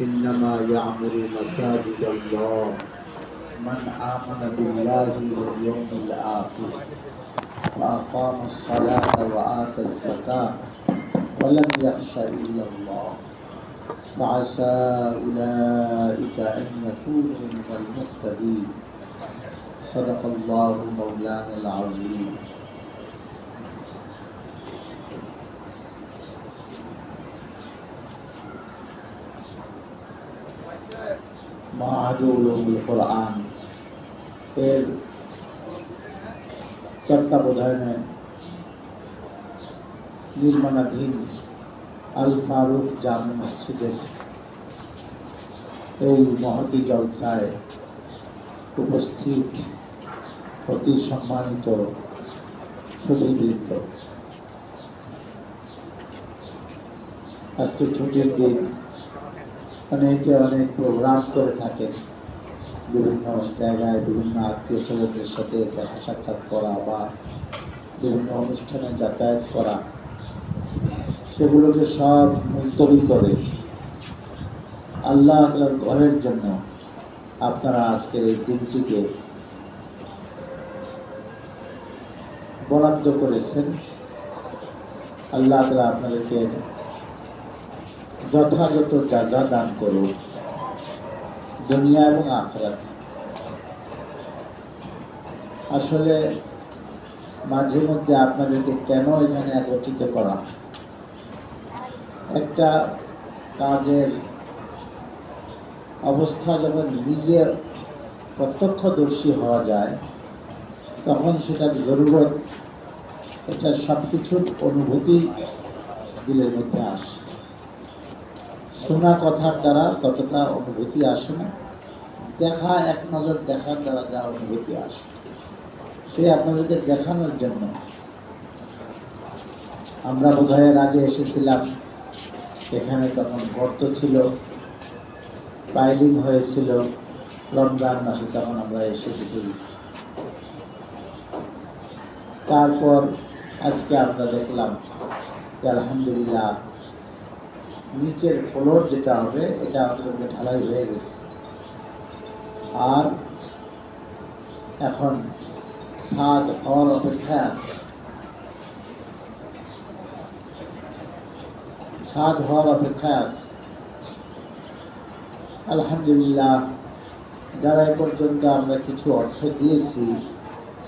إنما يعمر مساجد الله. من آمن بالله واليوم الآخر وأقام الصلاة وآتى الزكاة ولم يخش إلا الله. فعسى أولئك أن يكونوا من المهتدين. صدق الله مولانا العظيم. মাহাদুল এর তত্ত্বাবধানে নির্মাণাধীন আল ফারুক জাম মসজিদের এই মহতি জলসায় উপস্থিত অতি সম্মানিত সুধীবৃন্দ আজকে ছুটির দিন অনেকে অনেক প্রোগ্রাম করে থাকেন। বিভিন্ন জায়গায় বিভিন্ন আত্মীয় স্বজনদের সাথে দেখা সাক্ষাৎ করা বা বিভিন্ন অনুষ্ঠানে যাতায়াত করা। সেগুলোকে সব মুলতবি করে। আল্লাহ তালার ঘরের জন্য আপনারা আজকের এই দিনটিকে বরাদ্দ করেছেন। আল্লাহ তালা আপনাদেরকে যথাযথ যা যাজা দান করুন দুনিয়া এবং আখরাত। আসলে, মাঝে মধ্যে আপনাদেরকে কেন এখানে একত্রিত করা একটা কাজের অবস্থা যখন নিজে প্রত্যক্ষদর্শী হওয়া যায়, তখন সেটার জরুরত, এটার সব কিছুর অনুভূতি দিলের মধ্যে আসে। শোনা কথার দ্বারা ততটা অনুভূতি আসে না। দেখা এক নজর দেখার দ্বারা যা অনুভূতি আসে। সে আপনাদেরকে দেখানোর জন্য আমরা বোধহয়ের আগে এসেছিলাম। এখানে তখন গর্ত ছিল, পাইলিং হয়েছিল, রমজান মাসে তখন আমরা এসে গেছি। তারপর আজকে আমরা দেখলাম আলহামদুলিল্লাহ নিচের ফ্লোর যেটা হবে, এটা আমাদেরকে ঢালাই হয়ে গেছে। আর এখন ছাদ হওয়ার অপেক্ষায় আছে। ছাদ হওয়ার অপেক্ষায় আছে। আলহামদুলিল্লাহ, যারা এ পর্যন্ত আমরা কিছু অর্থ দিয়েছি,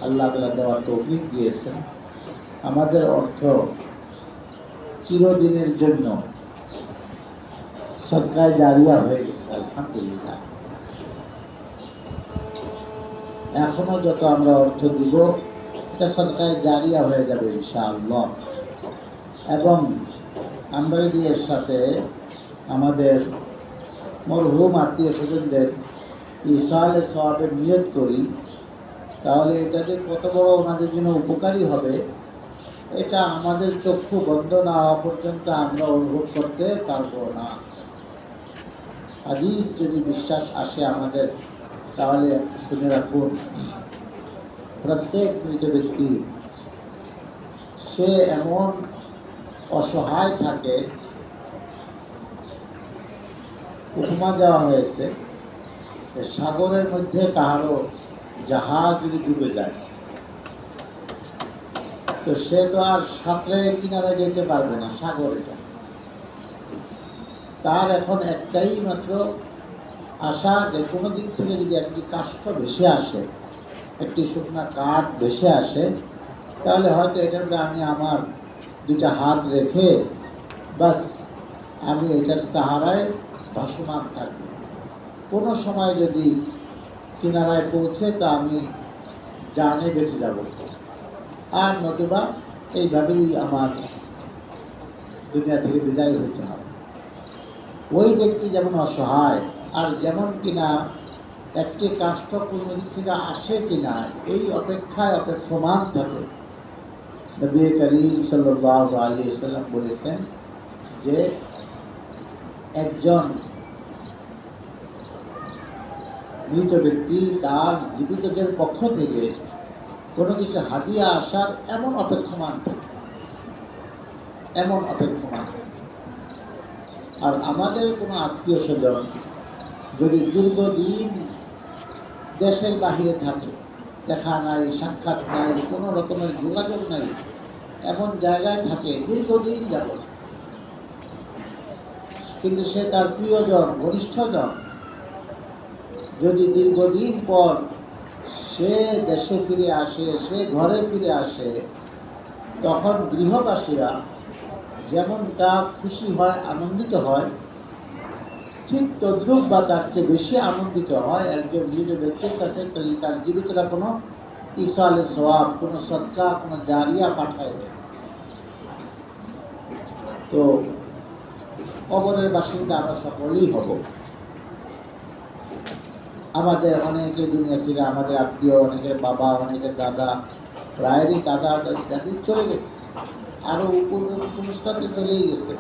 আল্লাহ তালা দেওয়ার তৌফিক দিয়েছেন। আমাদের অর্থ চিরদিনের জন্য সদকায় জারিয়া হয়ে গেছে, আলহামদুলিল্লাহ। এখনও যত আমরা অর্থ দিব, এটা সদকায় জারিয়া হয়ে যাবে, ইনশাআল্লাহ। এবং আমরা যদি এর সাথে আমাদের মরহুম আত্মীয় স্বজনদের ইসালে সবাবের নিয়ত করি, তাহলে এটা যে কত বড় ওনাদের জন্য উপকারী হবে, এটা আমাদের চক্ষু বন্ধ না হওয়া পর্যন্ত আমরা অনুভব করতে পারব না। হাদিস যদি বিশ্বাস আসে আমাদের, তাহলে শুনে রাখুন, প্রত্যেক মৃত ব্যক্তি, সে এমন অসহায় থাকে, উপমা দেওয়া হয়েছে সাগরের মধ্যে কাহারও জাহাজ যদি ডুবে যায়, তো সে তো আর সাঁতরে কিনারে যেতে পারবে না সাগর। তার এখন একটাই মাত্র আশা যে কোনো দিক থেকে যদি একটি কাষ্ঠ ভেসে আসে, একটি শুকনা কাঠ ভেসে আসে, তাহলে হয়তো এটার আমি আমার দুটা হাত রেখে বাস আমি এটার সাহারায় ভাসমান থাকব। কোনো সময় যদি কিনারায় পৌঁছে তা আমি জানে বেঁচে যাব। আর নতুবা এইভাবেই আমার দুনিয়া থেকে বিদায় হতে হবে। ওই ব্যক্তি যেমন অসহায়, আর যেমন কিনা একটি কাষ্ঠ কোনো দিক থেকে আসে কিনা, এই অপেক্ষায় অপেক্ষমান থাকে। নবী করিম সাল্লাহ আলী সাল্লাম বলেছেন যে একজন মৃত ব্যক্তি তার জীবিতদের পক্ষ থেকে কোনো কিছু হাদিয়া আসার এমন অপেক্ষমান থাকে। এমন অপেক্ষমান থাকে। আর আমাদের কোনো আত্মীয় স্বজন যদি দীর্ঘদিন দেশের বাহিরে থাকে, দেখা নাই, সাক্ষাৎ নাই, কোনো রকমের যোগাযোগ নাই, এমন জায়গায় থাকে, দীর্ঘদিন যাব কিন্তু সে তার প্রিয়জন, ঘনিষ্ঠজন যদি দীর্ঘদিন পর সে দেশে ফিরে আসে, সে ঘরে ফিরে আসে, তখন গৃহবাসীরা যেমনটা খুশি হয়, আনন্দিত হয়, ঠিক তদ্রুপ বা তার চেয়ে বেশি আনন্দিত হয় একজন মৃত ব্যক্তির কাছে যদি তার জীবিতরা কোনো ইসালে সওয়াব, কোনো সৎকা কোনো জারিয়া পাঠায় দেয় তো কবরের বাসিন্দা আমরা সকলেই হব। আমাদের অনেকে দুনিয়া থেকে আমাদের আত্মীয়, অনেকের বাবা, অনেকের দাদা প্রায়েরই দাদা দাদি চলে গেছে। আরও উপর পুরস্কারকে চলেই গেছে।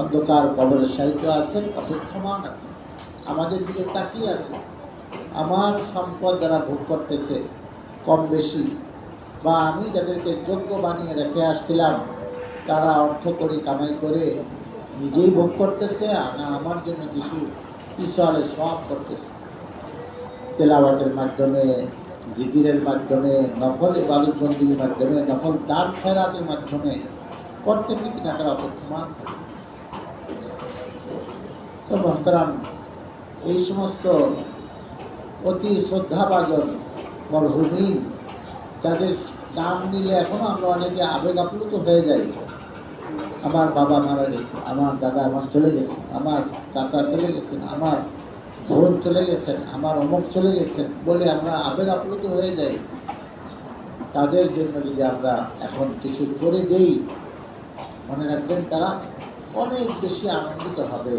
অন্ধকার কবরের সাহিত্য আছেন, অপেক্ষমান আছে আমাদের দিকে তাকিয়ে আছে আমার সম্পদ যারা ভোগ করতেছে, কম বেশি, বা আমি যাদেরকে যোগ্য বানিয়ে রেখে আসছিলাম, তারা অর্থ করে কামাই করে নিজেই ভোগ করতেছে না আমার জন্য কিছু ইসলে সব করতেছে। তেলাওয়াতের মাধ্যমে জিকিরের মাধ্যমে, নফল ইবাদতবন্দির মাধ্যমে, নফল দান খেরাতের মাধ্যমে করতেছে কিনা তারা অপেক্ষমান থাকে। তো মহতারাম, এই সমস্ত অতি শ্রদ্ধাভাজন মরহুমিন, যাদের নাম নিলে এখনও আমরা অনেকে আবেগ আপ্লুত হয়ে যাই। আমার বাবা মারা গেছে আমার দাদা আমার চলে গেছে আমার চাচা চলে গেছেন, আমার বোন চলে গেছেন, আমার অমুক চলে গেছেন বলে আমরা আবেগ আপ্লুত হয়ে যাই। তাদের জন্য যদি আমরা এখন কিছু করে দেই, মনে রাখবেন তারা অনেক বেশি আনন্দিত হবে।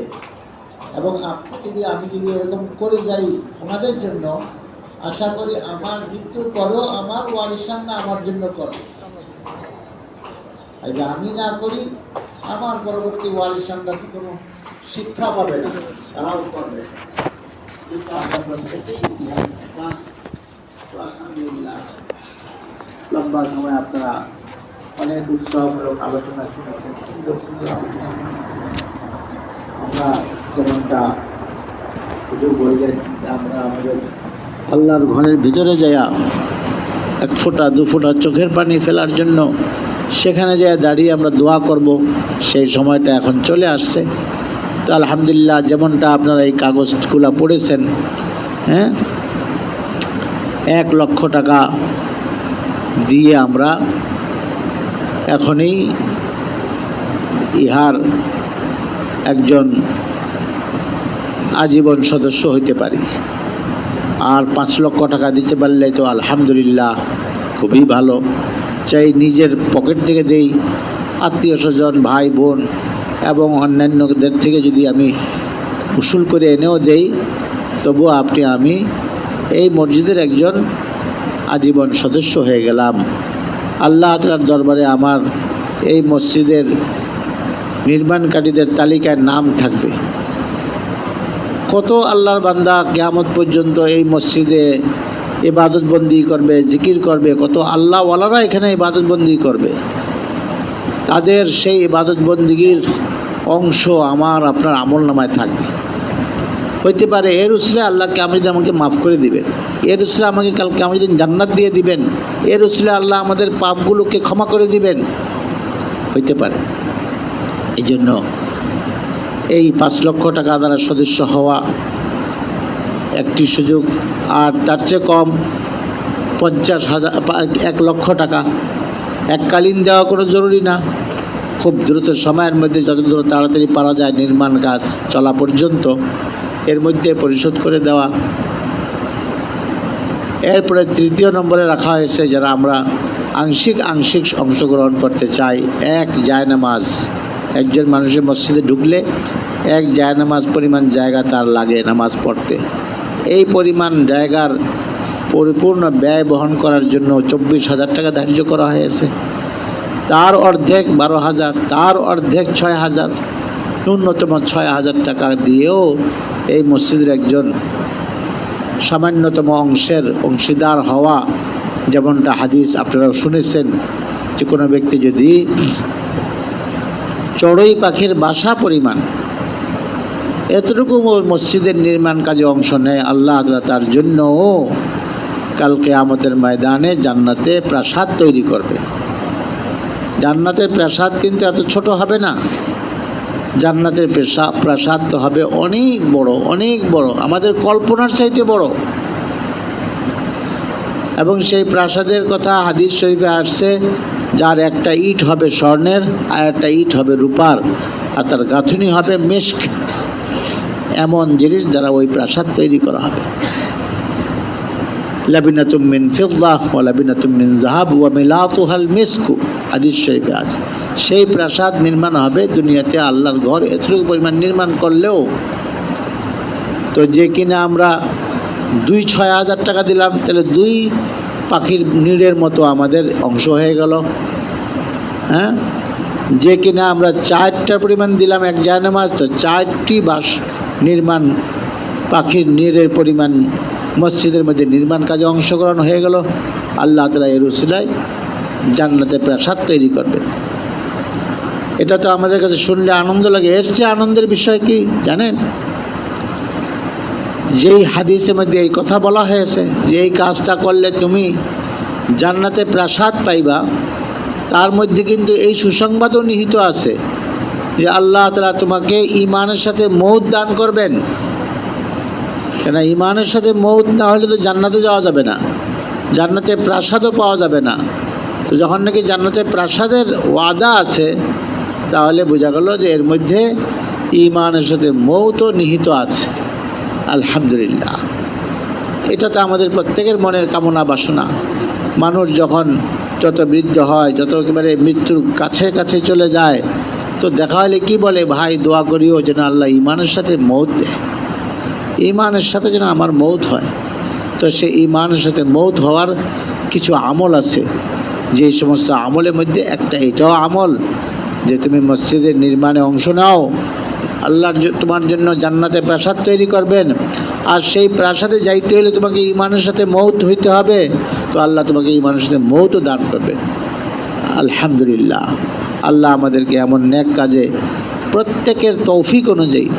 এবং আপনি যদি, আমি যদি এরকম করে যাই ওনাদের জন্য, আশা করি আমার মৃত্যুর পরেও আমার ওয়ারিসানরা আমার জন্য করে। যদি আমি না করি, আমার পরবর্তী ওয়ারিসানরা কোনো শিক্ষা পাবে না, তারাও করবে। লম্বা সময় আপনারা অনেক উৎসবমূলক আলোচনা শুনেছেন সুন্দর সুন্দর আমরা যেমনটা বললেন আমরা আমাদের আল্লাহর ঘরের ভিতরে যাইয়া এক ফোঁটা দু ফোঁটা চোখের পানি ফেলার জন্য সেখানে যায় দাঁড়িয়ে আমরা দোয়া করব, সেই সময়টা এখন চলে আসছে। তো আলহামদুলিল্লাহ যেমনটা আপনারা এই কাগজগুলো পড়েছেন হ্যাঁ? এক লক্ষ টাকা দিয়ে আমরা এখনই ইহার একজন আজীবন সদস্য হইতে পারি। আর পাঁচ লক্ষ টাকা দিতে পারলে তো আলহামদুলিল্লাহ খুবই ভালো। চাই নিজের পকেট থেকে দেই। আত্মীয় স্বজন, ভাই, বোন এবং অন্যান্যদের থেকে যদি আমি উসুল করে এনেও দেই, তবুও আপনি, আমি এই মসজিদের একজন আজীবন সদস্য হয়ে গেলাম। আল্লাহ তালার দরবারে আমার এই মসজিদের নির্মাণকারীদের তালিকায় নাম থাকবে। কত আল্লাহর বান্দা কেয়ামত পর্যন্ত এই মসজিদে ইবাদতবন্দি করবে, জিকির করবে, কত আল্লাহওয়ালারা এখানে ইবাদতবন্দি করবে। তাদের সেই ইবাদতবন্দিগির অংশ আমার, আপনার আমল নামায় থাকবে। হইতে পারে এর উসলে আল্লাহ কামরিদিন আমাকে মাফ করে দিবেন। এর উসলে আমাকে কাল কামরিদিন জান্নাত দিয়ে দিবেন। এর উসলে আল্লাহ আমাদের পাপগুলোকে ক্ষমা করে দিবেন। হইতে পারে। এই জন্য এই পাঁচ লক্ষ টাকা দ্বারা সদস্য হওয়া একটি সুযোগ, আর তার চেয়ে কম পঞ্চাশ হাজার, এক লক্ষ টাকা। এককালীন দেওয়া কোনো জরুরি না। খুব দ্রুত সময়ের মধ্যে যত দ্রুত তাড়াতাড়ি পারা যায় নির্মাণ কাজ চলা পর্যন্ত, এর মধ্যে পরিশোধ করে দেওয়া। এরপরে তৃতীয় নম্বরে রাখা হয়েছে যারা আমরা আংশিক আংশিক অংশগ্রহণ করতে চাই। এক, জায়নামাজ। একজন মানুষের মসজিদে ঢুকলে এক জায়নামাজ পরিমাণ জায়গা তার লাগে নামাজ পড়তে। এই পরিমাণ জায়গার পরিপূর্ণ ব্যয় বহন করার জন্য চব্বিশ হাজার টাকা ধার্য করা হয়েছে। তার অর্ধেক বারো হাজার, তার অর্ধেক ছয় হাজার, ন্যূনতম ছয় হাজার টাকা দিয়েও এই মসজিদের একজন সামান্যতম অংশের অংশীদার হওয়া যেমনটা হাদিস আপনারা শুনেছেন যে কোনো ব্যক্তি যদি চড়ুই পাখির বাসা পরিমাণ এতটুকু মসজিদের নির্মাণ কাজে অংশ নেয়, আল্লাহ তাআলা তার জন্যও কালকে আমতের ময়দানে জান্নাতে প্রাসাদ তৈরি করবে। জান্নাতের প্রাসাদ কিন্তু এত ছোট হবে না। জান্নাতের প্রাসাদ প্রাসাদ তো হবে অনেক বড় অনেক বড়। আমাদের কল্পনার চাইতে বড়। এবং সেই প্রাসাদের কথা হাদিস শরীফে আসছে, যার একটা ইট হবে স্বর্ণের, আর একটা ইট হবে রূপার, আর তার গাঁথুনি হবে মেস্ক এমন জিনিস দ্বারা ওই প্রাসাদ তৈরি করা হবে। লাবিনাতুম মিন ফিদ্দাহ ওয়া লাবিনাতুম মিন যাহাব ওয়া মিলাতুহাল মিসকু। হাদিস শরীফে আছে। সেই প্রাসাদ নির্মাণ হবে দুনিয়াতে আল্লাহর ঘর। এতটুকু পরিমাণ নির্মাণ করলেও তো যে কিনা আমরা দুই ছয় হাজার টাকা দিলাম, তাহলে দুই পাখির নীড়ের মতো আমাদের অংশ হয়ে গেল। হ্যাঁ? যে কিনা আমরা চারটার পরিমাণ দিলাম এক জায়নামাজ তো চারটি বাস নির্মাণ পাখির নীড়ের পরিমাণ মসজিদের মধ্যে নির্মাণ কাজে অংশগ্রহণ হয়ে গেল। আল্লাহ তালা এর উসিলায় জান্নাতে প্রাসাদ তৈরি করবেন। এটা তো আমাদের কাছে শুনলে আনন্দ লাগে। এর চেয়ে আনন্দের বিষয় কি জানেন? যেই হাদিসের মধ্যে এই কথা বলা হয়েছে যে এই কাজটা করলে তুমি জান্নাতে প্রাসাদ পাইবা, তার মধ্যে কিন্তু এই সুসংবাদও নিহিত আছে যে আল্লাহ তালা তোমাকে ইমানের সাথে মৌত দান করবেন। কেন ইমানের সাথে মৌত না হলে তো জান্নাতে যাওয়া যাবে না। জান্নাতে প্রাসাদও পাওয়া যাবে না। তো যখন নাকি জান্নাতে প্রাসাদের ওয়াদা আছে, তাহলে বোঝা গেল যে এর মধ্যে ইমানের সাথে মৌতও নিহিত আছে। আলহামদুলিল্লাহ। এটা তো আমাদের প্রত্যেকের মনের কামনা বাসনা। মানুষ যখন যত বৃদ্ধ হয়, যত একেবারে মৃত্যুর কাছে কাছে চলে যায়, তো দেখা হলে কি বলে, ভাই, দোয়া করিও যেন আল্লাহ ইমানের সাথে মৌত দেয়। ইমানের সাথে যেন আমার মৌত হয়। তো সে ইমানের সাথে মৌত হওয়ার কিছু আমল আছে। যে সমস্ত আমলের মধ্যে একটা, এটাও আমল যে তুমি মসজিদের নির্মাণে অংশ নাও, আল্লাহর তোমার জন্য জান্নাতে প্রাসাদ তৈরি করবেন, আর সেই প্রাসাদে যাইতে হলে তোমাকে ইমানের সাথে মৌত হইতে হবে, তো আল্লাহ তোমাকে ইমানের সাথে মৌতও দান করবেন। আলহামদুলিল্লাহ, আল্লাহ আমাদেরকে এমন ন্যাক কাজে প্রত্যেকের তৌফিক অনুযায়ী,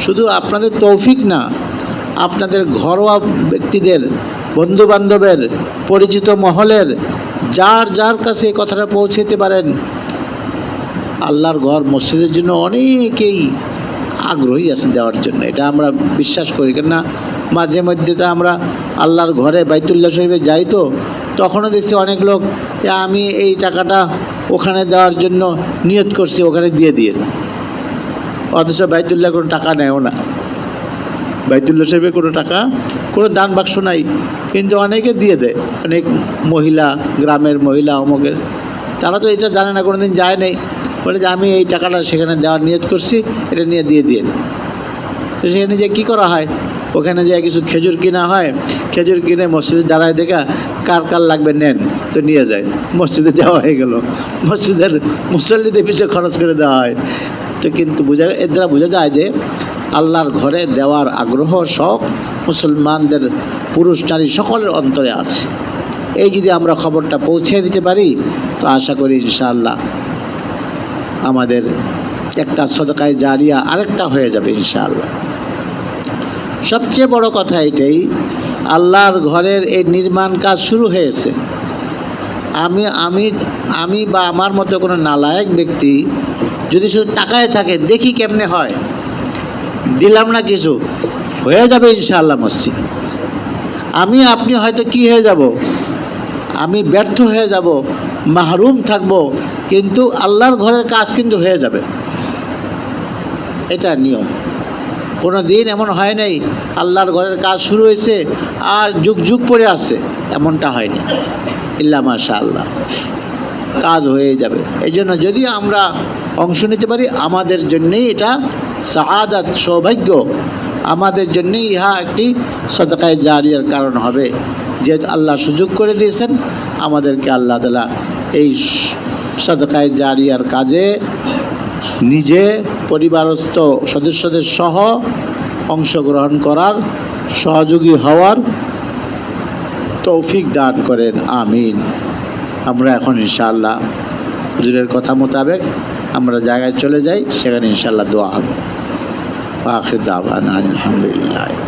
শুধু আপনাদের তৌফিক না আপনাদের ঘরোয়া ব্যক্তিদের, বন্ধুবান্ধবের, পরিচিত মহলের, যার যার কাছে কথাটা পৌঁছেতে পারেন, আল্লাহর ঘর মসজিদের জন্য অনেকেই আগ্রহী আছে দেওয়ার জন্য। এটা আমরা বিশ্বাস করি, কেননা মাঝে মধ্যে তো আমরা আল্লাহর ঘরে বাইতুল্লাহ শরীফে যাই তো, তখনও দেখছি অনেক লোক আমি এই টাকাটা ওখানে দেওয়ার জন্য নিয়ত করছি, ওখানে দিয়ে দিয়ে অথচ বাইতুল্লাহ কোনো টাকা নেয়ও না। বাইতুল্লাহ সাহেবের কোনো টাকা, কোনো দান বাক্স নাই। কিন্তু অনেকে দিয়ে দেয়। অনেক মহিলা, গ্রামের মহিলা, অমুকের। তারা তো এটা জানে না কোনো দিন যায় নেই। বলে যে আমি এই টাকাটা সেখানে দেওয়ার নিয়োগ করছি, এটা নিয়ে দিয়ে দিয়ে তো সেখানে যে কী করা হয়? ওখানে যে কিছু খেজুর কিনা হয়, খেজুর কিনে মসজিদে দাঁড়ায় দেখা কার কার লাগবে নেন, তো নিয়ে যায়। মসজিদে দেওয়া হয়ে গেল। মসজিদের মুসল্লিদের পিছিয়ে খরচ করে দেওয়া হয়। তো কিন্তু বোঝা, এর দ্বারা বোঝা যায় যে আল্লাহর ঘরে দেওয়ার আগ্রহ শখ মুসলমানদের, পুরুষ, নারী সকলের অন্তরে আছে। এই যদি আমরা খবরটা পৌঁছে দিতে পারি, তো আশা করি ইনশাআল্লাহ আমাদের একটা সদকায় জারিয়া আরেকটা হয়ে যাবে ইনশাআল্লাহ। সবচেয়ে বড় কথা এটাই, আল্লাহর ঘরের এই নির্মাণ কাজ শুরু হয়েছে। আমি আমি আমি বা আমার মতো কোনো নালায়ক ব্যক্তি যদি শুধু তাকায় থাকে, দেখি কেমনে হয়, দিলাম না কিছু, হয়ে যাবে ইনশাআল্লাহ মসজিদ। আমি, আপনি হয়তো কি হয়ে যাব? আমি ব্যর্থ হয়ে যাব, মাহরুম থাকব, কিন্তু আল্লাহর ঘরের কাজ কিন্তু হয়ে যাবে। এটা নিয়ম। কোনো দিন এমন হয় নাই, আল্লাহর ঘরের কাজ শুরু হয়েছে আর যুগ যুগ পরে আছে, এমনটা হয়নি। ইল্লা মাশা আল্লাহ কাজ হয়ে যাবে। এই জন্য যদি আমরা অংশ নিতে পারি, আমাদের জন্যেই এটা সাহাদাত সৌভাগ্য। আমাদের জন্যেই ইহা একটি সদকায় জারিয়ার কারণ হবে। যেহেতু আল্লাহ সুযোগ করে দিয়েছেন, আমাদেরকে আল্লাহ তালা এই সদকায় জারিয়ার কাজে নিজে পরিবারস্থ সদস্যদের সহ অংশগ্রহণ করার সহযোগী হওয়ার তৌফিক দান করেন, আমিন। আমরা এখন ইনশাআল্লাহ হুজুরের কথা মোতাবেক আমরা জায়গায় চলে যাই, সেখানে ইনশাআল্লাহ দোয়া হবে। আখির দাবান আলহামদুলিল্লাহ।